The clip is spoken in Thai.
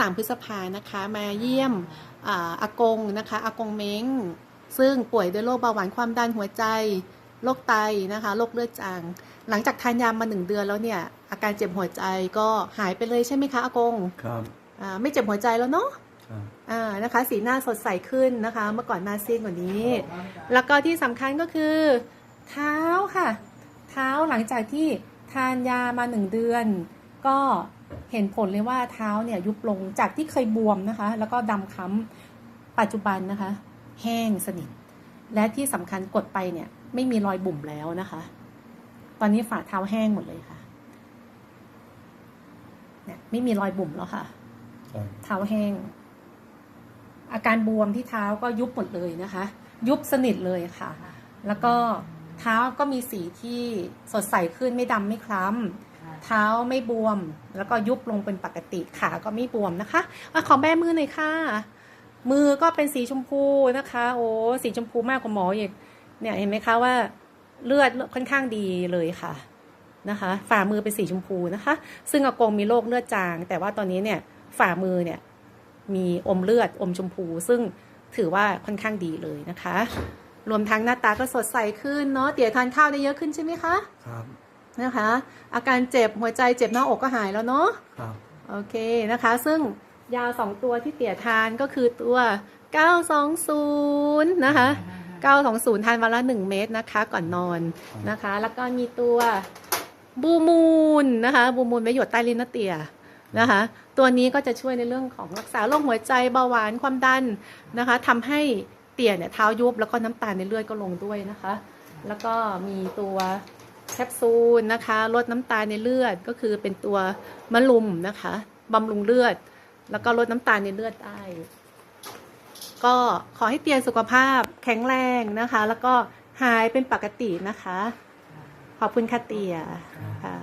3 พฤษภานะคะ มาเยี่ยมอ่าอากงนะคะอากงเม้ง ซึ่งป่วยด้วยโรคเบาหวานความดันหัวใจโรคไตนะคะโรคเลือดจาง หลังจากทานยามาหนึ่งเดือนแล้วเนี่ย อาการเจ็บหัวใจก็หายไปเลยใช่ไหมคะอากงครับอ่าไม่เจ็บหัวใจแล้วเนาะครับอ่านะคะ สีหน้าสดใสขึ้นนะคะ เมื่อก่อนหน้าซีดกว่านี้ แล้วก็ที่สำคัญก็คือ เท้าค่ะ เท้าหลังจากที่ทานยามาหนึ่งเดือน ก็เห็นผลเลยว่าเท้าเนี่ยยุบลงจากที่เคยบวมนะคะ แล้วก็ดำค้ำปัจจุบันนะคะ แห้งสนิท และที่สำคัญกดไปเนี่ย ไม่มีรอยบุ๋มแล้วนะคะ ตอนนี้ฝ่าเท้าแห้งหมดเลยค่ะเนี่ยไม่มีรอยบุ๋มแล้วค่ะครับเท้าแห้ง อาการบวมที่เท้าก็ยุบหมดเลยนะคะ ยุบสนิทเลยค่ะ แล้วก็ เท้าก็มีสีที่สดใสขึ้นไม่ดำไม่คล้ำ เท้าไม่บวม แล้วก็ยุบลงเป็นปกติขาก็ไม่บวมนะคะอะขอแม่มือหน่อยค่ะ มือก็เป็นสีชมพูนะคะ โอ้สีชมพูมากกว่าหมออีกเนี่ยเห็นไหมคะว่าเลือดค่อนข้างดีเลยค่ะนะคะ ฝ่ามือเป็นสีชมพูนะคะ ซึ่งอากงมีโรคเลือดจาง แต่ว่าตอนนี้เนี่ยฝ่ามือเนี่ยมีอมเลือดอมชมพู ซึ่งถือว่าค่อนข้างดีเลยนะคะ รวมทั้งหน้าตาก็สดใสขึ้นเนาะเตี๋ยทานข้าวได้เยอะขึ้นใช่ไหมคะ ครับนะคะ อาการเจ็บหัวใจเจ็บหน้าอกก็หายแล้วเนาะครับโอเคนะคะ ซึ่งยาสองตัวที่เตี๋ยทานก็คือตัว 920 นะคะ 920 ทานวันละ 1 เม็ดนะคะ ก่อนนอนนะคะ แล้วก็มีตัวบูมูนนะคะบูมูนไว้หยดใต้ลิ้นนะเตี๋ยนะคะ ตัวนี้ก็จะช่วยในเรื่องของรักษาโรคหัวใจเบาหวานความดันนะคะทำให้เตียเนี่ยเท้ายุบแล้วก็น้ำตาลในเลือดก็ลงด้วยนะคะ แล้วก็มีตัวแคปซูลนะคะลดน้ำตาลในเลือดก็คือเป็นตัวมะลุมนะคะบำรุงเลือด แล้วก็ลดน้ำตาลในเลือดได้ก็ขอให้เตียนสุขภาพแข็งแรงนะคะ แล้วก็หายเป็นปกตินะคะ ขอบคุณค่ะเตียค่ะ